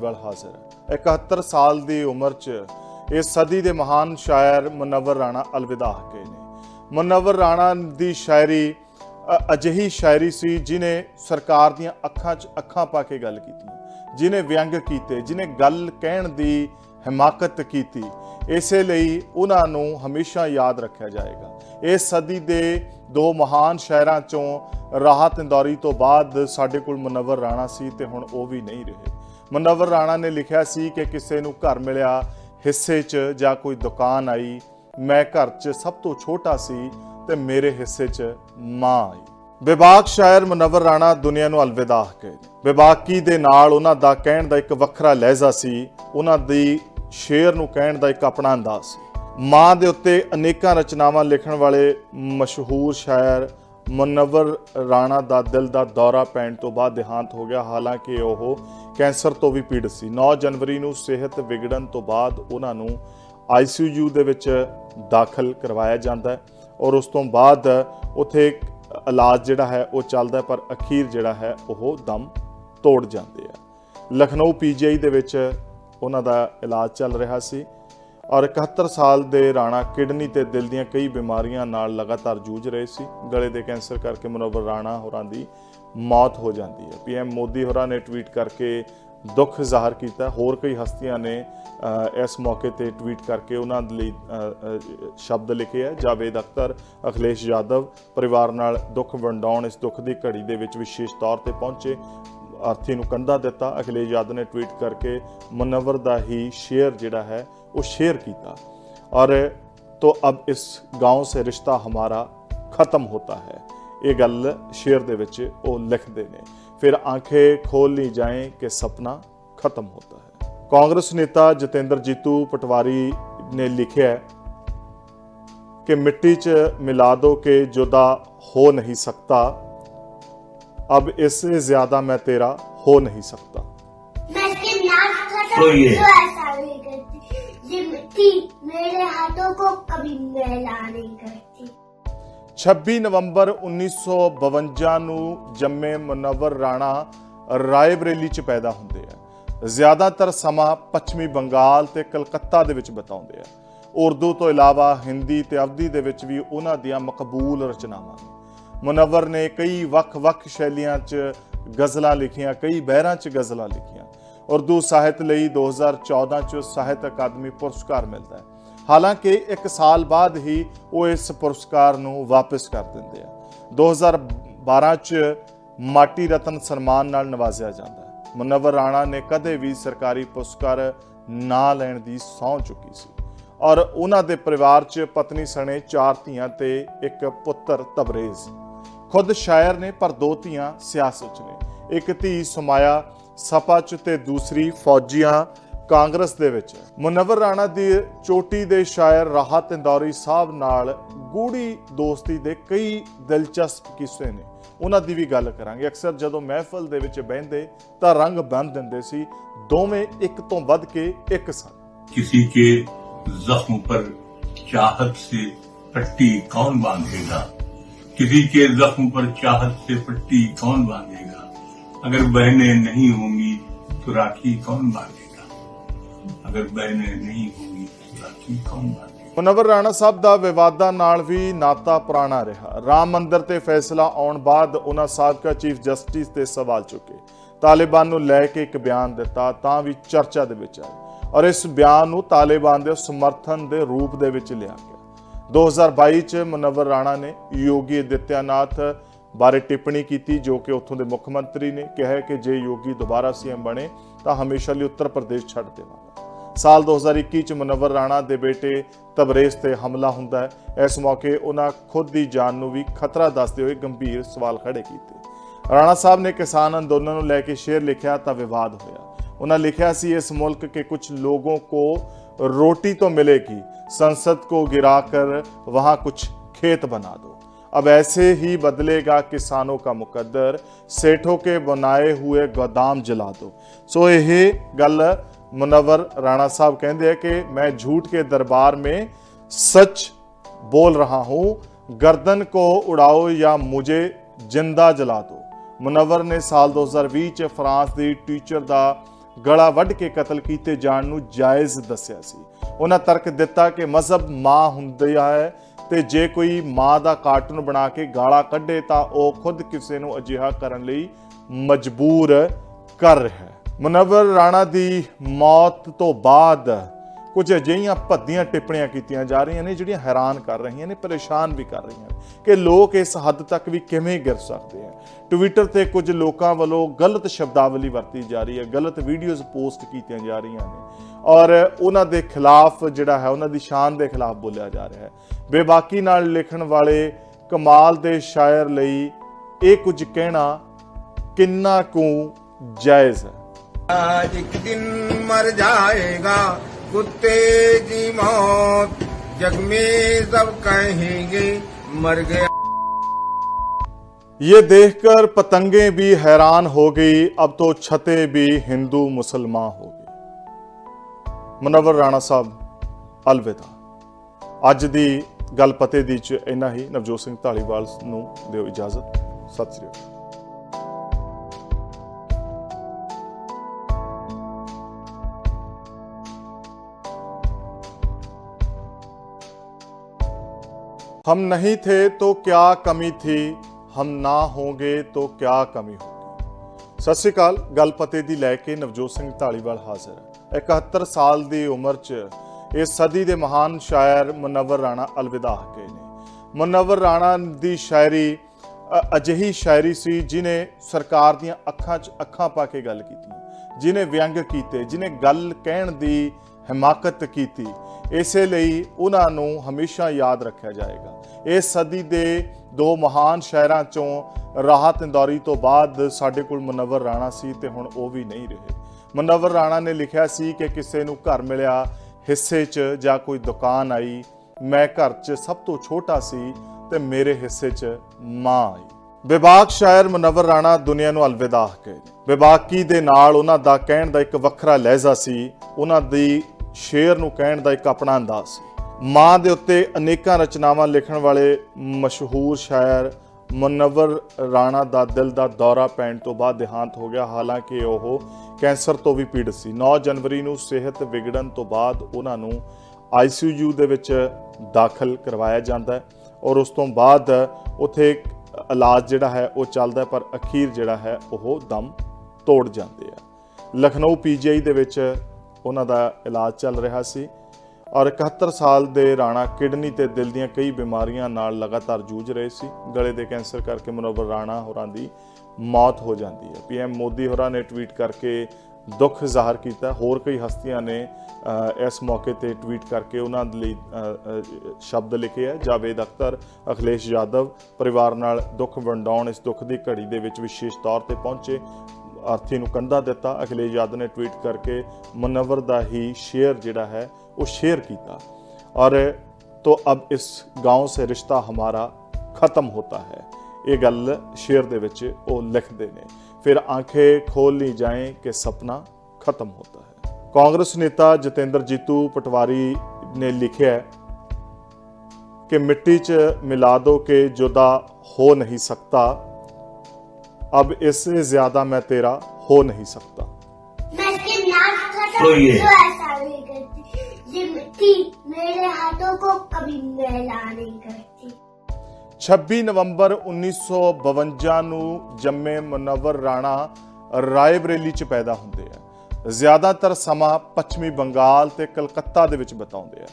ਵੱਲ ਹਾਜ਼ਰ ਹੈ। 71 ਸਾਲ ਦੀ ਉਮਰ 'ਚ ਇਸ ਸਦੀ ਦੇ ਮਹਾਨ ਸ਼ਾਇਰ ਮੁਨੱਵਰ ਰਾਣਾ ਅਲਵਿਦਾ ਗਏ ਨੇ। ਮੁਨੱਵਰ ਰਾਣਾ ਦੀ ਸ਼ਾਇਰੀ ਅਜਿਹੀ ਸ਼ਾਇਰੀ ਸੀ ਜਿਨੇ ਸਰਕਾਰ ਦੀਆਂ ਅੱਖਾਂ 'ਚ ਅੱਖਾਂ ਪਾ ਕੇ ਗੱਲ ਕੀਤੀ। ਜਿਨੇ ਵਿਅੰਗ ਕੀਤੇ, ਜਿਨੇ ਗੱਲ ਕਹਿਣ ਦੀ ਹਿਮਾਕਤ ਕੀਤੀ, ਇਸੇ ਲਈ ਉਹਨਾਂ ਨੂੰ ਹਮੇਸ਼ਾ ਯਾਦ ਰੱਖਿਆ ਜਾਏਗਾ। ਇਸ ਸਦੀ ਦੇ ਦੋ ਮਹਾਨ ਸ਼ਾਇਰਾਂ ਚੋਂ ਰਾਹਤ ਇੰਦੌਰੀ ਤੋਂ ਬਾਅਦ ਸਾਡੇ ਕੋਲ ਮੁਨੱਵਰ ਰਾਣਾ ਸੀ ਤੇ ਹੁਣ ਉਹ ਵੀ ਨਹੀਂ ਰਹੇ। ਮਨਵਰ ਰਾਣਾ ਨੇ ਲਿਖਿਆ ਸੀ ਕਿ ਕਿਸੇ ਨੂੰ ਘਰ ਮਿਲਿਆ ਹਿੱਸੇ 'ਚ ਜਾਂ ਕੋਈ ਦੁਕਾਨ ਆਈ, ਮੈਂ ਘਰ 'ਚ ਸਭ ਤੋਂ ਛੋਟਾ ਸੀ ਤੇ ਮੇਰੇ ਹਿੱਸੇ 'ਚ ਮਾਂ ਆਈ। ਵਿਵਾਕ ਸ਼ਾਇਰ ਮਨਵਰ ਰਾਣਾ ਦੁਨੀਆ ਨੂੰ ਅਲਵਿਦਾ ਕਹੇ। ਨੇ ਵਿਵਾਕੀ ਦੇ ਨਾਲ ਉਹਨਾਂ ਦਾ ਕਹਿਣ ਦਾ ਇੱਕ ਵੱਖਰਾ ਲਹਿਜ਼ਾ ਸੀ, ਉਹਨਾਂ ਦੀ ਸ਼ੇਰ ਨੂੰ ਕਹਿਣ ਦਾ ਇੱਕ ਆਪਣਾ ਅੰਦਾਜ਼ ਸੀ। ਮਾਂ ਦੇ ਉੱਤੇ ਅਨੇਕਾਂ ਰਚਨਾਵਾਂ ਲਿਖਣ ਵਾਲੇ ਮਸ਼ਹੂਰ ਸ਼ਾਇਰ ਮੁਨਵਰ ਰਾਣਾ ਦਾ ਦਿਲ ਦਾ ਦੌਰਾ ਪੈਣ ਤੋਂ ਬਾਅਦ ਦੇਹਾਂਤ ਹੋ ਗਿਆ। ਹਾਲਾਂਕਿ ਉਹ ਕੈਂਸਰ ਤੋਂ ਵੀ ਪੀੜਤ ਸੀ। 9 ਜਨਵਰੀ ਨੂੰ ਸਿਹਤ ਵਿਗੜਨ ਤੋਂ ਬਾਅਦ ਉਹਨਾਂ ਨੂੰ ਆਈਸੀਯੂ ਦੇ ਵਿੱਚ ਦਾਖਲ ਕਰਵਾਇਆ ਜਾਂਦਾ ਹੈ ਔਰ ਉਸ ਤੋਂ ਬਾਅਦ ਉਥੇ ਇਲਾਜ ਜਿਹੜਾ ਹੈ ਉਹ ਚੱਲਦਾ ਪਰ ਅਖੀਰ ਜਿਹੜਾ ਹੈ ਉਹ ਦਮ ਤੋੜ ਜਾਂਦੇ ਆ। ਲਖਨਊ ਪੀਜੀਆਈ ਦੇ ਵਿੱਚ ਉਹਨਾਂ ਦਾ ਇਲਾਜ ਚੱਲ ਰਿਹਾ ਸੀ। ਔਰ 71 ਸਾਲ ਦੇ ਰਾਣਾ ਕਿਡਨੀ ਤੇ ਦਿਲ ਦੀਆਂ ਕਈ ਬਿਮਾਰੀਆਂ ਨਾਲ ਲਗਾਤਾਰ ਜੂਝ ਰਹੇ ਸੀ। ਗਲੇ ਦੇ ਕੈਂਸਰ ਕਰਕੇ ਮਨੋਵਰ ਰਾਣਾ ਹੋਰਾਂ ਦੀ ਮੌਤ ਹੋ ਜਾਂਦੀ ਹੈ। ਪੀਐਮ ਮੋਦੀ ਹੋਰਾਂ ਨੇ ਟਵੀਟ ਕਰਕੇ ਦੁੱਖ ਜ਼ਾਹਰ ਕੀਤਾ। ਹੋਰ ਕਈ ਹਸਤੀਆਂ ਨੇ ਇਸ ਮੌਕੇ ਤੇ ਟਵੀਟ ਕਰਕੇ ਉਹਨਾਂ ਲਈ ਸ਼ਬਦ ਲਿਖੇ ਹੈ। ਜਾਵੇਦ ਅਖਤਰ, ਅਖਿਲੇਸ਼ ਯਾਦਵ ਪਰਿਵਾਰ ਨਾਲ ਦੁੱਖ ਵੰਡਾਉਣ ਇਸ ਦੁੱਖ ਦੀ ਘੜੀ ਦੇ ਵਿੱਚ ਵਿਸ਼ੇਸ਼ ਤੌਰ ਤੇ ਪਹੁੰਚੇ। ਆਰਥੀ ਨੂੰ ਕੰਧਾ ਦਿੱਤਾ। ਅਖਿਲੇਸ਼ ਯਾਦਵ ਨੇ ਟਵੀਟ ਕਰਕੇ ਮੁਨੱਵਰ ਦਾ ਹੀ ਸ਼ੇਅਰ ਜਿਹੜਾ ਹੈ ਉਹ ਸ਼ੇਅਰ ਕੀਤਾ ਔਰ तो अब इस गांव से रिश्ता हमारा ਖਤਮ ਹੋਤਾ ਹੈ ਇਹ ਗੱਲ ਸ਼ੇਅਰ ਦੇ ਵਿੱਚ ਉਹ ਲਿਖਦੇ ਨੇ ਫਿਰ ਆਂਖੇ ਖੋਲ ਨਹੀਂ ਜਾਏ ਕਿ ਸੁਪਨਾ ਖਤਮ ਹੋਤਾ ਹੈ ਕਾਂਗਰਸ ਨੇਤਾ ਜਤਿੰਦਰ ਜੀਤੂ ਪਟਵਾਰੀ ਨੇ ਲਿਖਿਆ ਹੈ ਕਿ ਮਿੱਟੀ 'ਚ ਮਿਲਾ ਦੋ ਕਿ ਜੁਦਾ ਹੋ ਨਹੀਂ ਸਕਤਾ अब इससे ज्यादा मैं तेरा हो नहीं सकता मैं इसके नाक खाता तो ये। मिट्टी मेरे हाथों को कभी मैला नहीं करती 26 ਨਵੰਬਰ 1952 ਨੂੰ ਜੰਮੇ ਮੁਨੱਵਰ ਰਾਣਾ ਰਾਏਬਰੇਲੀ ਚ ਪੈਦਾ ਹੁੰਦੇ ਆ ਜ਼ਿਆਦਾਤਰ ਸਮਾਂ ਪੱਛਮੀ ਬੰਗਾਲ ਤੇ ਕਲਕੱਤਾ ਦੇ ਵਿੱਚ ਬਿਤਾਉਂਦੇ ਆ ਉਰਦੂ ਤੋਂ ਇਲਾਵਾ ਹਿੰਦੀ ਤੇ ਅਵਧੀ ਦੇ ਵਿੱਚ ਵੀ ਉਹਨਾਂ ਦੀਆਂ ਮਕਬੂਲ ਰਚਨਾਵਾਂ ਨੇ ਮੁਨੱਵਰ ਨੇ ਕਈ ਵੱਖ-ਵੱਖ ਸ਼ੈਲੀਆਂ 'ਚ ਗਜ਼ਲਾਂ ਲਿਖੀਆਂ ਕਈ ਬਹਿਰਾਂ 'ਚ ਗਜ਼ਲਾਂ ਲਿਖੀਆਂ ਉਰਦੂ ਸਾਹਿਤ ਲਈ 2014 'ਚ ਸਾਹਿਤ ਅਕਾਦਮੀ ਪੁਰਸਕਾਰ ਮਿਲਦਾ ਹੈ। ਹਾਲਾਂਕਿ ਇੱਕ ਸਾਲ ਬਾਅਦ ਹੀ ਉਹ ਇਸ ਪੁਰਸਕਾਰ ਨੂੰ ਵਾਪਸ ਕਰ ਦਿੰਦੇ ਆ। 2012 'ਚ ਮਾਟੀ ਰਤਨ ਸਨਮਾਨ ਨਾਲ ਨਵਾਜ਼ਿਆ ਜਾਂਦਾ ਹੈ। ਮੁਨੱਵਰ ਰਾਣਾ ਨੇ ਕਦੇ ਵੀ ਸਰਕਾਰੀ ਪੁਰਸਕਾਰ ਨਾ ਲੈਣ ਦੀ ਸਹੁੰ ਚੁੱਕੀ ਸੀ। ਔਰ ਉਹਨਾਂ ਦੇ ਪਰਿਵਾਰ 'ਚ ਪਤਨੀ ਸਣੇ ਚਾਰ ਧੀਆਂ ਤੇ ਇੱਕ ਪੁੱਤਰ ਤਬਰੇਜ਼। ਖੁਦ ਸ਼ਾਇਰ ਨੇ, ਪਰ ਦੋ ਧੀਆਂ ਸਿਆਸਤ 'ਚ ਨੇ। ਇੱਕ ਧੀ ਸੁਮਾਇਆ ਸਪਾ 'ਚ ਤੇ ਦੂਸਰੀ ਫੌਜੀਆਂ ਕਾਂਗਰਸ ਦੇ ਵਿੱਚ ਹੈ। ਮੁਨੱਵਰ ਰਾਣਾ ਦੀ ਚੋਟੀ ਦੇ ਸ਼ਾਇਰ ਰਾਹਤ ਇੰਦੌਰੀ ਸਾਹਿਬ ਨਾਲ ਗੂੜੀ ਦੋਸਤੀ ਦੇ ਕਈ ਦਿਲਚਸਪ ਕਿੱਸੇ ਨੇ ਉਹਨਾਂ ਦੀ ਵੀ ਗੱਲ ਕਰਾਂਗੇ ਅਕਸਰ ਜਦੋਂ ਮਹਿਫਲ ਦੇ ਵਿੱਚ ਬਹਿੰਦੇ ਤਾਂ ਰੰਗ ਬੰਨ ਦਿੰਦੇ ਸੀ ਦੋਵੇਂ ਇੱਕ ਤੋਂ ਵੱਧ ਕੇ ਇੱਕ ਸਨ किसी के जख्म पर चाहत से पट्टी कौन बांधेगा किसी के जख्म पर चाहत से पट्टी कौन बांधेगा अगर बहनें नहीं होंगी तो राखी कौन बांधेगा अगर बहनें नहीं होंगी तो राखी कौन बांधेगा ਮੁਨੱਵਰ ਰਾਣਾ ਸਾਹਿਬ ਦਾ ਵਿਵਾਦਾਂ ਨਾਲ ਵੀ ਨਾਤਾ ਪੁਰਾਣਾ ਰਿਹਾ ਰਾਮ ਮੰਦਿਰ ਤੇ ਫੈਸਲਾ ਆਉਣ ਬਾਅਦ ਉਹਨਾਂ ਸਾਬਕਾ ਚੀਫ ਜਸਟਿਸ ਤੇ ਸਵਾਲ ਚੁੱਕੇ ਤਾਲਿਬਾਨ ਨੂੰ ਲੈ ਕੇ ਇੱਕ ਬਿਆਨ ਦਿੱਤਾ ਤਾਂ ਵੀ ਚਰਚਾ ਦੇ ਵਿੱਚ ਆਏ ਔਰ ਇਸ ਬਿਆਨ ਨੂੰ ਤਾਲਿਬਾਨ ਦੇ ਸਮਰਥਨ ਦੇ ਰੂਪ ਦੇ ਵਿੱਚ ਲਿਆ ਗਿਆ 2022 ਚ ਮੁਨੱਵਰ ਰਾਣਾ ਨੇ ਯੋਗੀ ਅਦਿੱਤਿਆਨਾਥ ਬਾਰੇ ਟਿੱਪਣੀ ਕੀਤੀ ਜੋ ਕਿ ਉੱਥੋਂ ਦੇ ਮੁੱਖ ਮੰਤਰੀ ਨੇ ਕਿਹਾ ਕਿ ਜੇ ਯੋਗੀ ਦੁਬਾਰਾ ਸੀਐਮ ਬਣੇ ਤਾਂ ਹਮੇਸ਼ਾ ਲਈ ਉੱਤਰ ਪ੍ਰਦੇਸ਼ ਛੱਡ ਦੇਵਾਂਗਾ। ਸਾਲ 2021 ਚ ਮਨਵਰ ਰਾਣਾ ਦੇ ਬੇਟੇ ਤਬਰੇਜ਼ ਤੇ ਹਮਲਾ ਹੁੰਦਾ ਹੈ। ਇਸ ਮੌਕੇ ਉਹਨਾਂ ਖੁਦ ਦੀ ਜਾਨ ਨੂੰ ਵੀ ਖਤਰਾ ਦੱਸਦੇ ਹੋਏ ਗੰਭੀਰ ਸਵਾਲ ਖੜੇ ਕੀਤੇ। ਰਾਣਾ ਸਾਹਿਬ ਨੇ ਕਿਸਾਨ ਅੰਦੋਲਨ ਨੂੰ ਲੈ ਕੇ ਸ਼ੇਰ ਲਿਖਿਆ ਤਾਂ ਵਿਵਾਦ ਹੋਇਆ। ਉਹਨਾਂ ਲਿਖਿਆ ਸੀ, ਇਸ ਮੁਲਕ ਕੇ ਕੁਝ ਲੋਗੋਂ ਕੋ ਰੋਟੀ ਤੋਂ ਮਿਲੇਗੀ, ਸੰਸਦ संसद ਗਿਰਾ ਕਰ वहां कुछ ਖੇਤ ਬਣਾ दो अब ऐसे ही बदलेगा किसानों का मुकद्दर सेठों के बनाए हुए गोदाम जला दो सो ਇਹ ਗੱਲ मुनव्वर राणा साहब कहते हैं कि मैं झूठ के दरबार में सच बोल रहा हूं गर्दन को उड़ाओ या मुझे जिंदा जला दो ਮੁਨੱਵਰ ਨੇ ਸਾਲ 2020 ਚ ਫਰਾਂਸ ਦੀ ਟੀਚਰ ਦਾ ਗਲਾ ਵੱਢ ਕੇ ਕਤਲ ਕੀਤੇ ਜਾਣ ਨੂੰ ਜਾਇਜ਼ ਦੱਸਿਆ ਸੀ ਉਹਨਾਂ ਤਰਕ ਦਿੱਤਾ ਕਿ ਮਜ਼ਹਬ ਮਾਂ ਹੁੰਦੀ ਹੈ ਤੇ ਜੇ ਕੋਈ ਮਾਂ ਦਾ ਕਾਰਟੂਨ ਬਣਾ ਕੇ ਗਾਲਾਂ ਕੱਢੇ ਤਾਂ ਉਹ ਖੁਦ ਕਿਸੇ ਨੂੰ ਅਜਿਹਾ ਕਰਨ ਲਈ ਮਜਬੂਰ ਕਰ ਰਿਹਾ ਹੈ। ਮੁਨੱਵਰ ਰਾਣਾ ਦੀ ਮੌਤ ਤੋਂ ਬਾਅਦ ਕੁਝ ਅਜਿਹੀਆਂ ਭੱਦੀਆਂ ਟਿੱਪਣੀਆਂ ਕੀਤੀਆਂ ਜਾ ਰਹੀਆਂ ਨੇ, ਜਿਹੜੀਆਂ ਹੈਰਾਨ ਕਰ ਰਹੀਆਂ ਨੇ, ਪਰੇਸ਼ਾਨ ਵੀ ਕਰ ਰਹੀਆਂ ਨੇ ਕਿ ਲੋਕ ਇਸ ਹੱਦ ਤੱਕ ਵੀ ਕਿਵੇਂ ਗਿਰ ਸਕਦੇ ਆ। ਟਵਿੱਟਰ ਤੇ ਕੁਝ ਲੋਕਾਂ ਵੱਲੋਂ ਗਲਤ ਸ਼ਬਦਾਵਲੀ ਵਰਤੀ ਜਾ ਰਹੀ ਹੈ, ਗਲਤ ਵੀਡੀਓਜ਼ ਪੋਸਟ ਕੀਤੀਆਂ ਜਾ ਰਹੀਆਂ ਨੇ ਔਰ ਉਹਨਾਂ ਦੇ ਖਿਲਾਫ ਜਿਹੜਾ ਹੈ, ਉਹਨਾਂ ਦੀ ਸ਼ਾਨ ਦੇ ਖਿਲਾਫ ਬੋਲਿਆ ਜਾ ਰਿਹਾ ਹੈ। ਬੇਬਾਕੀ ਨਾਲ ਲਿਖਣ ਵਾਲੇ ਕਮਾਲ ਦੇ ਸ਼ਾਇਰ ਲਈ ਇਹ ਕੁਝ ਕਹਿਣਾ ਕਿੰਨਾ ਕੁ ਜਾਇਜ਼ ਹੈ आज एक दिन मर जाएगा कुत्ते की मौत जग में सब कहेंगे मर गया ये देखकर पतंगे भी हैरान हो गई अब तो छतें भी हिंदू मुसलमान हो गई ਮੁਨੱਵਰ ਰਾਣਾ ਸਾਹਿਬ ਅਲਵਿਦਾ ਅੱਜ ਦੀ ਗੱਲ ਪਤੇ ਦੀ ਚ ਇੰਨਾ ਹੀ ਨਵਜੋਤ ਸਿੰਘ ਢਾਲੀਵਾਲ ਨੂੰ ਦਿਓ ਇਜਾਜ਼ਤ ਸਤਿ ਸ੍ਰੀ ਅਕਾਲ हम नहीं थे तो क्या कमी थी हम ना होंगे तो क्या ਕਮੀ ਹੋਗੀ ਸਤਿ ਸ਼੍ਰੀ ਅਕਾਲ ਗੱਲ ਪਤੇ ਦੀ ਲੈ ਕੇ ਨਵਜੋਤ ਸਿੰਘ ਢਾਲੀਵਾਲ ਹਾਜ਼ਰ ਹੈ 71 ਸਾਲ ਦੀ ਉਮਰ 'ਚ ਇਸ ਸਦੀ ਦੇ ਮਹਾਨ ਸ਼ਾਇਰ ਮੁਨੱਵਰ ਰਾਣਾ ਅਲਵਿਦਾ ਗਏ ਨੇ। ਮੁਨੱਵਰ ਰਾਣਾ ਦੀ ਸ਼ਾਇਰੀ ਅਜਿਹੀ ਸ਼ਾਇਰੀ ਸੀ ਜਿਨੇ ਸਰਕਾਰ ਦੀਆਂ ਅੱਖਾਂ 'ਚ ਅੱਖਾਂ ਪਾ ਕੇ ਗੱਲ ਕੀਤੀ। ਜਿਨੇ ਵਿਅੰਗ ਕੀਤੇ, ਜਿਨੇ ਗੱਲ ਕਹਿਣ ਦੀ ਹਿਮਾਕਤ ਕੀਤੀ, ਇਸੇ ਲਈ ਉਹਨਾਂ ਨੂੰ ਹਮੇਸ਼ਾ ਯਾਦ ਰੱਖਿਆ ਜਾਏਗਾ। ਇਸ ਸਦੀ ਦੇ ਦੋ ਮਹਾਨ ਸ਼ਾਇਰਾਂ ਚੋਂ ਰਾਹਤ ਇੰਦੌਰੀ ਤੋਂ ਬਾਅਦ ਸਾਡੇ ਕੋਲ ਮੁਨੱਵਰ ਰਾਣਾ ਸੀ ਤੇ ਹੁਣ ਉਹ ਵੀ ਨਹੀਂ ਰਹੇ। ਮੁਨੱਵਰ ਰਾਣਾ ਨੇ ਲਿਖਿਆ ਸੀ ਕਿ ਕਿਸੇ ਨੂੰ ਘਰ ਮਿਲਿਆ ਹਿੱਸੇ 'ਚ ਜਾਂ ਕੋਈ ਦੁਕਾਨ ਆਈ, ਮੈਂ ਘਰ 'ਚ ਸਭ ਤੋਂ ਛੋਟਾ ਸੀ ਤੇ ਮੇਰੇ ਹਿੱਸੇ 'ਚ ਮਾਂ ਆਈ। ਬੇਬਾਕ ਸ਼ਾਇਰ ਮੁਨੱਵਰ ਰਾਣਾ ਦੁਨੀਆ ਨੂੰ ਅਲਵਿਦਾ ਕਹੇ। ਬੇਬਾਕੀ ਦੇ ਨਾਲ ਉਹਨਾਂ ਦਾ ਕਹਿਣ ਦਾ ਇੱਕ ਵੱਖਰਾ ਲਹਿਜ਼ਾ ਸੀ, ਉਹਨਾਂ ਦੀ ਸ਼ੇਰ ਨੂੰ ਕਹਿਣ ਦਾ ਇੱਕ ਆਪਣਾ ਅੰਦਾਜ਼ ਸੀ। ਮਾਂ ਦੇ ਉੱਤੇ ਅਨੇਕਾਂ ਰਚਨਾਵਾਂ ਲਿਖਣ ਵਾਲੇ ਮਸ਼ਹੂਰ ਸ਼ਾਇਰ ਮੁਨੱਵਰ ਰਾਣਾ ਦਾ ਦਿਲ ਦਾ ਦੌਰਾ ਪੈਣ ਤੋਂ ਬਾਅਦ ਦੇਹਾਂਤ ਹੋ ਗਿਆ। ਹਾਲਾਂਕਿ ਉਹ ਕੈਂਸਰ ਤੋਂ ਵੀ ਪੀੜਤ ਸੀ। 9 ਜਨਵਰੀ ਨੂੰ ਸਿਹਤ ਵਿਗੜਨ ਤੋਂ ਬਾਅਦ ਉਹਨਾਂ ਨੂੰ ਆਈਸੀਯੂ ਦੇ ਵਿੱਚ ਦਾਖਲ ਕਰਵਾਇਆ ਜਾਂਦਾ ਹੈ ਔਰ ਉਸ ਤੋਂ ਬਾਅਦ ਉੱਥੇ ਇਲਾਜ ਜਿਹੜਾ ਹੈ ਉਹ ਚੱਲਦਾ ਪਰ ਅਖੀਰ ਜਿਹੜਾ ਹੈ ਉਹ ਦਮ ਤੋੜ ਜਾਂਦੇ ਆ। ਲਖਨਊ ਪੀਜੀਆਈ ਦੇ ਵਿੱਚ ਉਹਨਾਂ ਦਾ ਇਲਾਜ ਚੱਲ ਰਿਹਾ ਸੀ ਔਰ 71 ਸਾਲ ਦੇ ਰਾਣਾ ਕਿਡਨੀ ਤੇ ਦਿਲ ਦੀਆਂ ਕਈ ਬਿਮਾਰੀਆਂ ਨਾਲ ਲਗਾਤਾਰ ਜੂਝ ਰਹੇ ਸੀ। ਗਲੇ ਦੇ ਕੈਂਸਰ ਕਰਕੇ ਮੁਨੱਵਰ ਰਾਣਾ ਹੋਰਾਂ ਦੀ ਮੌਤ ਹੋ ਜਾਂਦੀ ਹੈ ਪੀਐਮ ਮੋਦੀ ਹੋਰਾਂ ਨੇ ਟਵੀਟ ਕਰਕੇ ਦੁੱਖ ਜ਼ਾਹਰ ਕੀਤਾ ਹੋਰ ਕਈ ਹਸਤੀਆਂ ਨੇ ਅ, ਇਸ ਮੌਕੇ ਤੇ ਟਵੀਟ ਕਰਕੇ ਉਹਨਾਂ ਦੇ ਲਈ ਅ, ਅ, ਸ਼ਬਦ ਲਿਖੇ ਹੈ ਜਾਵੇਦ ਅਖਤਰ ਅਖਿਲੇਸ਼ ਯਾਦਵ ਪਰਿਵਾਰ ਨਾਲ ਦੁੱਖ ਵੰਡਾਉਣ ਇਸ ਦੁੱਖ ਦੀ ਘੜੀ ਦੇ ਵਿੱਚ ਵਿਸ਼ੇਸ਼ ਤੌਰ ਤੇ ਪਹੁੰਚੇ ਆਰਥੀ ਨੂੰ ਕੰਧਾ ਦਿੱਤਾ ਅਖਿਲੇਸ਼ ਯਾਦਵ ਨੇ ਟਵੀਟ ਕਰਕੇ ਮੁਨੱਵਰ ਦਾ ਹੀ ਸ਼ੇਅਰ ਜਿਹੜਾ ਹੈ ਉਹ ਸ਼ੇਅਰ ਕੀਤਾ ਔਰ तो अब इस गांव से रिश्ता हमारा ਖਤਮ ਹੋਤਾ ਹੈ ਇਹ ਗੱਲ ਸ਼ੇਅਰ ਦੇ ਵਿੱਚ ਉਹ ਲਿਖਦੇ ਨੇ ਫਿਰ ਆਂਖੇ ਖੋਲ ਨਹੀਂ ਜਾਏ ਕਿ ਸੁਪਨਾ ਖਤਮ ਹੋਤਾ ਹੈ ਕਾਂਗਰਸ ਨੇਤਾ ਜਤਿੰਦਰ ਜੀਤੂ ਪਟਵਾਰੀ ਨੇ ਲਿਖਿਆ ਹੈ ਕਿ ਮਿੱਟੀ 'ਚ ਮਿਲਾ ਦੋ ਕਿ ਜੁਦਾ ਹੋ ਨਹੀਂ ਸਕਤਾ अब इससे ज्यादा मैं तेरा हो नहीं सकता मैं इसके नाक खत्म तो ये- तो ऐसा नहीं करती ये मिट्टी मेरे हाथों को कभी मैला नहीं करती 26 ਨਵੰਬਰ 1952 ਨੂੰ ਜੰਮੇ ਮੁਨੱਵਰ ਰਾਣਾ ਰਾਏਬਰੇਲੀ ਚ ਪੈਦਾ ਹੁੰਦੇ ਆ। ਜ਼ਿਆਦਾਤਰ ਸਮਾਂ ਪੱਛਮੀ ਬੰਗਾਲ ਤੇ ਕਲਕੱਤਾ ਦੇ ਵਿੱਚ ਬਿਤਾਉਂਦੇ ਆ।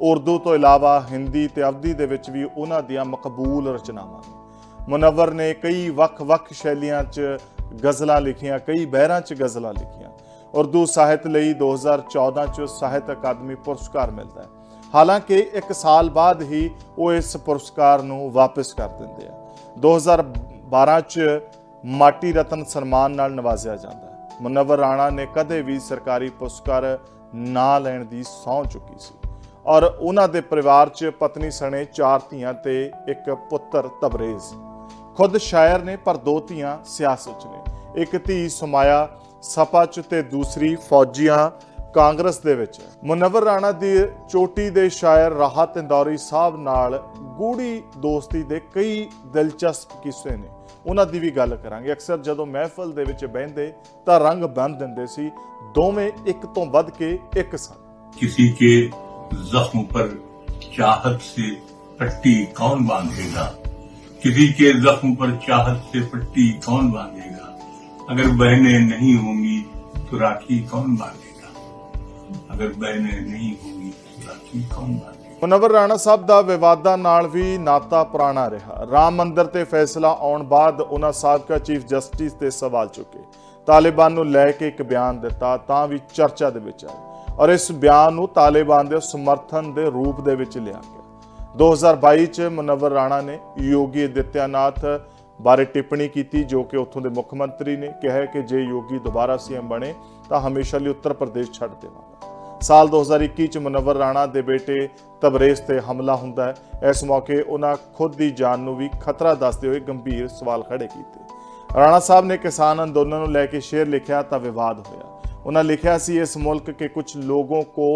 ਉਰਦੂ ਤੋਂ ਇਲਾਵਾ ਹਿੰਦੀ ਤੇ ਅਵਧੀ ਦੇ ਵਿੱਚ ਵੀ ਉਹਨਾਂ ਦੀਆਂ ਮਕਬੂਲ ਰਚਨਾਵਾਂ ਨੇ। ਮੁਨੱਵਰ ਨੇ ਕਈ ਵੱਖ-ਵੱਖ ਸ਼ੈਲੀਆਂ 'ਚ ਗਜ਼ਲਾਂ ਲਿਖੀਆਂ, ਕਈ ਬਹਿਰਾਂ 'ਚ ਗਜ਼ਲਾਂ ਲਿਖੀਆਂ। ਉਰਦੂ ਸਾਹਿਤ ਲਈ 2014 'ਚ ਸਾਹਿਤ ਅਕਾਦਮੀ ਪੁਰਸਕਾਰ ਮਿਲਦਾ ਹੈ। ਹਾਲਾਂਕਿ ਇੱਕ ਸਾਲ ਬਾਅਦ ਹੀ ਉਹ ਇਸ ਪੁਰਸਕਾਰ ਨੂੰ ਵਾਪਸ ਕਰ ਦਿੰਦੇ ਆ। 2012 'ਚ ਮਾਟੀ ਰਤਨ ਸਨਮਾਨ ਨਾਲ ਨਵਾਜ਼ਿਆ ਜਾਂਦਾ ਹੈ। ਮੁਨੱਵਰ ਰਾਣਾ ਨੇ ਕਦੇ ਵੀ ਸਰਕਾਰੀ ਪੁਰਸਕਾਰ ਨਾ ਲੈਣ ਦੀ ਸਹੁੰ ਚੁੱਕੀ ਸੀ। ਔਰ ਉਹਨਾਂ ਦੇ ਪਰਿਵਾਰ 'ਚ ਪਤਨੀ ਸਣੇ ਚਾਰ ਧੀਆਂ ਤੇ ਇੱਕ ਪੁੱਤਰ ਤਬਰੇਜ਼। ਖੁਦ ਸ਼ਾਇਰ ਨੇ, ਪਰ ਦੋ ਧੀਆਂ ਸਿਆਸਤ 'ਚ ਨੇ। ਇੱਕ ਧੀ ਸੁਮਾਇਆ, ਸਪਾ 'ਚ ਤੇ ਦੂਸਰੀ ਫੌਜੀਆਂ ਕਾਂਗਰਸ ਦੇ ਵਿੱਚ ਹੈ। ਮੁਨੱਵਰ ਰਾਣਾ ਦੀ ਚੋਟੀ ਦੇ ਸ਼ਾਇਰ ਰਾਹਤ ਇੰਦੌਰੀ ਸਾਹਿਬ ਨਾਲ ਗੂੜੀ ਦੋਸਤੀ ਦੇ ਕਈ ਦਿਲਚਸਪ ਕਿੱਸੇ ਨੇ ਉਹਨਾਂ ਦੀ ਵੀ ਗੱਲ ਕਰਾਂਗੇ ਅਕਸਰ ਜਦੋਂ ਮਹਿਫਲ ਦੇ ਵਿੱਚ ਬਹਿੰਦੇ ਤਾਂ ਰੰਗ ਬੰਨ ਦਿੰਦੇ ਸੀ ਦੋਵੇਂ ਇੱਕ ਤੋਂ ਵੱਧ ਕੇ ਇੱਕ ਸਨ किसी के जख्म पर चाहत से पट्टी कौन बांधेगा किसी के जख्म पर चाहत से पट्टी कौन बांधेगा अगर बहनें नहीं होंगी तो राखी कौन बांधेगा ਅਗਰ ਮੁਨਵਰ ਰਾਣਾ ਸਾਹਿਬ ਦਾ ਵਿਵਾਦਾਂ ਨਾਲ ਵੀ ਨਾਤਾ ਪੁਰਾਣਾ ਰਿਹਾ। ਰਾਮ ਮੰਦਰ ਤੇ ਫੈਸਲਾ ਆਉਣ ਬਾਅਦ ਉਹਨਾਂ ਸਾਬਕਾ ਚੀਫ ਜਸਟਿਸ ਤੇ ਸਵਾਲ ਚੁੱਕੇ। ਤਾਲਿਬਾਨ ਨੂੰ ਲੈ ਕੇ ਇੱਕ ਬਿਆਨ ਦਿੱਤਾ, ਤਾਂ ਵੀ ਚਰਚਾ ਦੇ ਵਿੱਚ ਆਇਆ ਔਰ ਇਸ ਬਿਆਨ ਨੂੰ ਤਾਲਿਬਾਨ ਦੇ ਸਮਰਥਨ ਦੇ ਰੂਪ ਦੇ ਵਿੱਚ ਲਿਆ ਗਿਆ। 2022 ਚ ਮਨਵਰ ਰਾਣਾ ਨੇ ਯੋਗੀ ਅਦਿੱਤਿਆਨਾਥ ਬਾਰੇ ਟਿੱਪਣੀ ਕੀਤੀ, ਜੋ ਕਿ ਉੱਥੋਂ ਦੇ ਮੁੱਖ ਮੰਤਰੀ ਨੇ ਕਿਹਾ ਕਿ ਜੇ ਯੋਗੀ ਦੁਬਾਰਾ ਸੀਐਮ ਬਣੇ, ਤਾਂ ਹਮੇਸ਼ਾ ਲਈ ਉੱਤਰ ਪ੍ਰਦੇਸ਼ ਛੱਡ ਦੇਵਾਂਗੇ। ਸਾਲ 2021 ਚ ਮਨਵਰ ਰਾਣਾ ਦੇ ਬੇਟੇ ਤਬਰੇਸ ਤੇ ਹਮਲਾ ਹੁੰਦਾ ਹੈ। ਇਸ ਮੌਕੇ ਉਹਨਾਂ ਖੁਦ ਦੀ ਜਾਨ ਨੂੰ ਵੀ ਖਤਰਾ ਦੱਸਦੇ ਹੋਏ ਗੰਭੀਰ ਸਵਾਲ ਖੜੇ ਕੀਤੇ। ਰਾਣਾ ਸਾਹਿਬ ਨੇ ਕਿਸਾਨ ਅੰਦੋਲਨ ਨੂੰ ਲੈ ਕੇ ਸ਼ੇਰ ਲਿਖਿਆ ਤਾਂ ਵਿਵਾਦ ਹੋਇਆ। ਉਹਨਾਂ ਲਿਖਿਆ ਸੀ, ਇਸ ਮੁਲਕ ਕੇ ਕੁਝ ਲੋਗੋਂ ਕੋ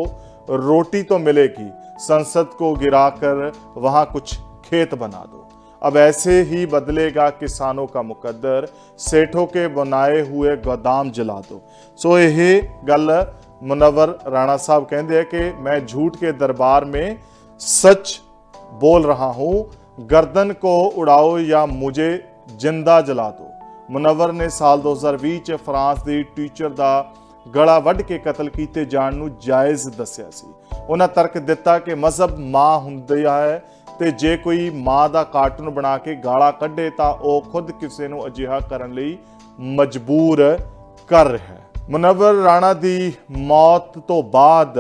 रोटी तो मिलेगी संसद को गिराकर वहां कुछ खेत बना दो अब ऐसे ही बदलेगा किसानों का मुकद्दर सेठों के बनाए हुए गोदाम जला दो सो यह गल ਮੁਨੱਵਰ ਰਾਣਾ ਸਾਹਿਬ ਕਹਿੰਦੇ ਆ ਕਿ मैं झूठ के दरबार में सच बोल रहा हूं गर्दन को उड़ाओ या मुझे जिंदा जला दो ਮੁਨੱਵਰ ਨੇ ਸਾਲ 2020 ਚ ਫਰਾਂਸ ਦੀ ਟੀਚਰ ਦਾ ਗਲਾ ਵੱਢ ਕੇ ਕਤਲ ਕੀਤੇ ਜਾਣ ਨੂੰ ਜਾਇਜ਼ ਦੱਸਿਆ ਸੀ ਉਹਨਾਂ ਤਰਕ ਦਿੱਤਾ ਕਿ ਮਜ਼ਹਬ ਮਾਂ ਹੁੰਦੀ ਹੈ ਤੇ ਜੇ ਕੋਈ ਮਾਂ ਦਾ ਕਾਰਟੂਨ ਬਣਾ ਕੇ ਗਾਲਾਂ ਕੱਢੇ ਤਾਂ ਉਹ ਖੁਦ ਕਿਸੇ ਨੂੰ ਅਜਿਹਾ ਕਰਨ ਲਈ ਮਜਬੂਰ ਕਰ ਰਿਹਾ ਹੈ ਮੁਨੱਵਰ ਰਾਣਾ ਦੀ ਮੌਤ ਤੋਂ ਬਾਅਦ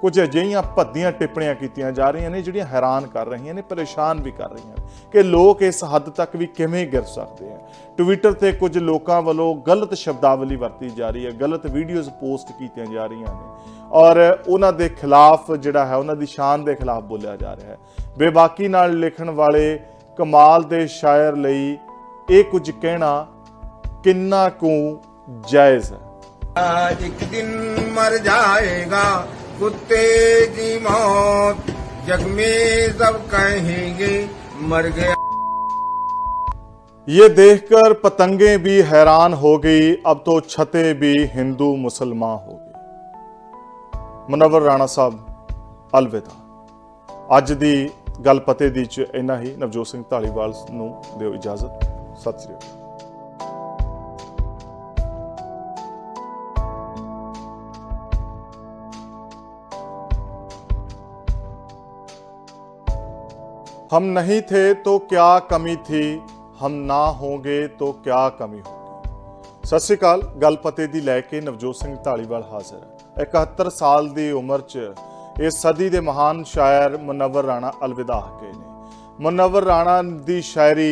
ਕੁਝ ਅਜਿਹੀਆਂ ਭੱਦੀਆਂ ਟਿੱਪਣੀਆਂ ਕੀਤੀਆਂ ਜਾ ਰਹੀਆਂ ਨੇ, ਜਿਹੜੀਆਂ ਹੈਰਾਨ ਕਰ ਰਹੀਆਂ ਨੇ, ਪਰੇਸ਼ਾਨ ਵੀ ਕਰ ਰਹੀਆਂ ਨੇ ਕਿ ਲੋਕ ਇਸ ਹੱਦ ਤੱਕ ਵੀ ਕਿਵੇਂ ਗਿਰ ਸਕਦੇ ਆ। ਟਵਿੱਟਰ ਤੇ ਕੁਝ ਲੋਕਾਂ ਵੱਲੋਂ ਗਲਤ ਸ਼ਬਦਾਵਲੀ ਵਰਤੀ ਜਾ ਰਹੀ ਹੈ, ਗਲਤ ਵੀਡੀਓਜ਼ ਪੋਸਟ ਕੀਤੀਆਂ ਜਾ ਰਹੀਆਂ ਨੇ ਔਰ ਉਹਨਾਂ ਦੇ ਖਿਲਾਫ ਜਿਹੜਾ ਹੈ, ਉਹਨਾਂ ਦੀ ਸ਼ਾਨ ਦੇ ਖਿਲਾਫ ਬੋਲਿਆ ਜਾ ਰਿਹਾ ਹੈ। ਬੇਬਾਕੀ ਨਾਲ ਲਿਖਣ ਵਾਲੇ ਕਮਾਲ ਦੇ ਸ਼ਾਇਰ ਲਈ ਇਹ ਕੁਝ ਕਹਿਣਾ ਕਿੰਨਾ ਕੁ ਜਾਇਜ਼ ਹੈ? एक दिन मर जाएगा कुत्ते की मौत जग में सब कहेंगे मर गया ये देखकर पतंगे भी हैरान हो गई अब तो छतें भी हिंदू मुसलमान हो गई ਮੁਨੱਵਰ ਰਾਣਾ ਸਾਹਿਬ ਅਲਵਿਦਾ ਅੱਜ ਦੀ ਗੱਲ ਪਤੇ ਦੀ ਚ ਇੰਨਾ ਹੀ ਨਵਜੋਤ ਸਿੰਘ ਢਾਲੀਵਾਲ ਨੂੰ ਦਿਓ ਇਜਾਜ਼ਤ ਸਤਿ ਸ੍ਰੀ ਅਕਾਲ हम नहीं थे तो क्या कमी थी हम ना होंगे तो क्या ਕਮੀ ਹੋਗੀ ਸਤਿ ਸ਼੍ਰੀ ਅਕਾਲ ਗੱਲ ਪਤੇ ਦੀ ਲੈ ਕੇ ਨਵਜੋਤ ਸਿੰਘ ਢਾਲੀਵਾਲ ਹਾਜ਼ਰ ਹੈ 71 ਸਾਲ ਦੀ ਉਮਰ 'ਚ ਇਸ ਸਦੀ ਦੇ ਮਹਾਨ ਸ਼ਾਇਰ ਮੁਨੱਵਰ ਰਾਣਾ ਅਲਵਿਦਾ ਗਏ ਨੇ ਮੁਨੱਵਰ ਰਾਣਾ ਦੀ ਸ਼ਾਇਰੀ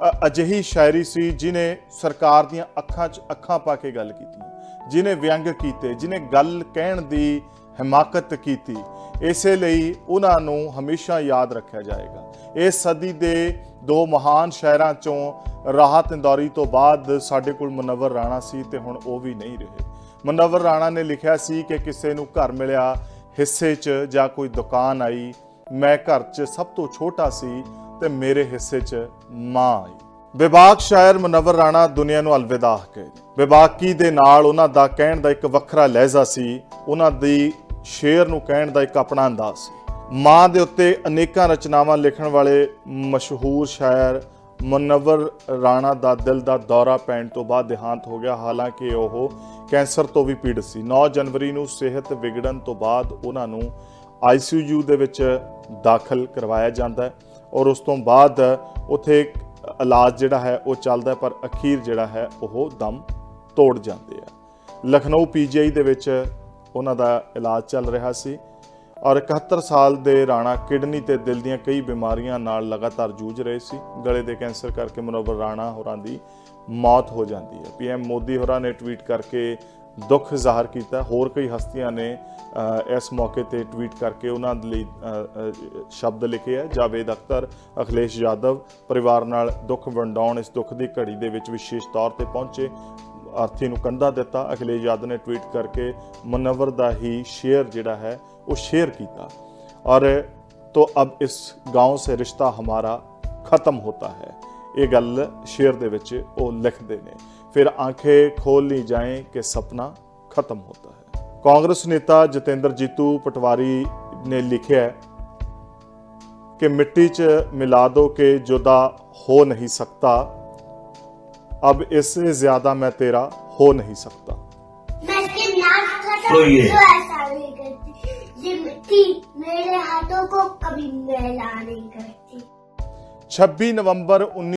ਅ- ਅਜਿਹੀ ਸ਼ਾਇਰੀ ਸੀ ਜਿਨੇ ਸਰਕਾਰ ਦੀਆਂ ਅੱਖਾਂ 'ਚ ਅੱਖਾਂ ਪਾ ਕੇ ਗੱਲ ਕੀਤੀ ਜਿਨੇ ਵਿਅੰਗ ਕੀਤੇ ਜਿਨੇ ਗੱਲ ਕਹਿਣ ਦੀ ਹਿਮਾਕਤ ਕੀਤੀ ਇਸੇ ਲਈ ਉਹਨਾਂ ਨੂੰ ਹਮੇਸ਼ਾ ਯਾਦ ਰੱਖਿਆ ਜਾਏਗਾ ਇਸ ਸਦੀ ਦੇ ਦੋ ਮਹਾਨ ਸ਼ਾਇਰਾਂ ਚੋਂ ਰਾਹਤ ਇੰਦੌਰੀ ਤੋਂ ਬਾਅਦ ਸਾਡੇ ਕੋਲ ਮਨਵਰ ਰਾਣਾ ਸੀ ਤੇ ਹੁਣ ਉਹ ਵੀ ਨਹੀਂ ਰਹੇ। ਮਨਵਰ ਰਾਣਾ ਨੇ ਲਿਖਿਆ ਸੀ ਕਿ ਕਿਸੇ ਨੂੰ ਘਰ ਮਿਲਿਆ ਹਿੱਸੇ 'ਚ ਜਾਂ ਕੋਈ ਦੁਕਾਨ ਆਈ, ਮੈਂ ਘਰ 'ਚ ਸਭ ਤੋਂ ਛੋਟਾ ਸੀ ਤੇ ਮੇਰੇ ਹਿੱਸੇ 'ਚ ਮਾਂ ਆਈ। ਬੇਬਾਕ ਸ਼ਾਇਰ ਮਨਵਰ ਰਾਣਾ ਦੁਨੀਆ ਨੂੰ ਅਲਵਿਦਾ ਕਹੇ। ਵਿਵਾਕੀ ਦੇ ਨਾਲ ਉਹਨਾਂ ਦਾ ਕਹਿਣ ਦਾ ਇੱਕ ਵੱਖਰਾ ਲਹਿਜ਼ਾ ਸੀ, ਉਹਨਾਂ ਦੀ ਸ਼ੇਰ ਨੂੰ ਕਹਿਣ ਦਾ ਇੱਕ ਆਪਣਾ ਅੰਦਾਜ਼ ਸੀ। ਮਾਂ ਦੇ ਉੱਤੇ ਅਨੇਕਾਂ ਰਚਨਾਵਾਂ ਲਿਖਣ ਵਾਲੇ ਮਸ਼ਹੂਰ ਸ਼ਾਇਰ ਮੁਨਵਰ ਰਾਣਾ ਦਾ ਦਿਲ ਦਾ ਦੌਰਾ ਪੈਣ ਤੋਂ ਬਾਅਦ ਦੇਹਾਂਤ ਹੋ ਗਿਆ। ਹਾਲਾਂਕਿ ਉਹ ਕੈਂਸਰ ਤੋਂ ਵੀ ਪੀੜਤ ਸੀ। 9 ਜਨਵਰੀ ਨੂੰ ਸਿਹਤ ਵਿਗੜਨ ਤੋਂ ਬਾਅਦ ਉਹਨਾਂ ਨੂੰ ਆਈਸੀਯੂ ਦੇ ਵਿੱਚ ਦਾਖਲ ਕਰਵਾਇਆ ਜਾਂਦਾ ਹੈ ਔਰ ਉਸ ਤੋਂ ਬਾਅਦ ਉੱਥੇ ਇਲਾਜ ਜਿਹੜਾ ਹੈ ਉਹ ਚੱਲਦਾ ਪਰ ਅਖੀਰ ਜਿਹੜਾ ਹੈ ਉਹ ਦਮ ਤੋੜ ਜਾਂਦੇ ਆ। ਲਖਨਊ ਪੀਜੀਆਈ ਦੇ ਵਿੱਚ ਉਹਨਾਂ ਦਾ ਇਲਾਜ ਚੱਲ ਰਿਹਾ ਸੀ। ਔਰ 71 ਸਾਲ ਦੇ ਰਾਣਾ ਕਿਡਨੀ ਤੇ ਦਿਲ ਦੀਆਂ ਕਈ ਬਿਮਾਰੀਆਂ ਨਾਲ ਲਗਾਤਾਰ ਜੂਝ ਰਹੇ ਸੀ। ਗਲੇ ਦੇ ਕੈਂਸਰ ਕਰਕੇ ਮੁਨੱਵਰ ਰਾਣਾ ਹੋਰਾਂ ਦੀ ਮੌਤ ਹੋ ਜਾਂਦੀ ਹੈ। ਪੀਐਮ ਮੋਦੀ ਹੋਰਾਂ ਨੇ ਟਵੀਟ ਕਰਕੇ ਦੁੱਖ ਜ਼ਾਹਰ ਕੀਤਾ। ਹੋਰ ਕਈ ਹਸਤੀਆਂ ਨੇ ਇਸ ਮੌਕੇ ਤੇ ਟਵੀਟ ਕਰਕੇ ਉਹਨਾਂ ਦੇ ਲਈ ਸ਼ਬਦ ਲਿਖੇ ਆ। ਜਾਵੇਦ ਅਖਤਰ, ਅਖਿਲੇਸ਼ ਯਾਦਵ ਪਰਿਵਾਰ ਨਾਲ ਦੁੱਖ ਵੰਡਾਉਣ ਇਸ ਦੁੱਖ ਦੀ ਘੜੀ ਦੇ ਵਿੱਚ ਵਿਸ਼ੇਸ਼ ਤੌਰ ਤੇ ਪਹੁੰਚੇ। ਆਰਥੀ ਨੂੰ ਕੰਧਾ ਦਿੱਤਾ। ਅਖਿਲੇਸ਼ ਯਾਦਵ ਨੇ ਟਵੀਟ ਕਰਕੇ ਮੁਨੱਵਰ ਦਾ ਹੀ ਸ਼ੇਅਰ ਜਿਹੜਾ ਹੈ वो शेयर किया और तो अब इस गांव से रिश्ता हमारा खत्म होता है ਇਹ ਗੱਲ ਸ਼ੇਰ ਦੇ ਵਿੱਚ ਉਹ ਲਿਖਦੇ ਨੇ ਫਿਰ ਆਂਖੇ ਖੋਲ ਨਹੀਂ ਜਾਏ ਕਿ ਸੁਪਨਾ ਖਤਮ ਹੋਤਾ ਹੈ ਕਾਂਗਰਸ ਨੇਤਾ ਜਤਿੰਦਰ ਜੀਤੂ ਪਟਵਾਰੀ ਨੇ ਲਿਖਿਆ ਹੈ कि मिट्टी च मिला दो के जुदा हो नहीं सकता अब इससे ज्यादा मैं तेरा हो नहीं सकता मैं इसके नाक का तो ये- को कभी मैं नहीं करती 26 नवंबर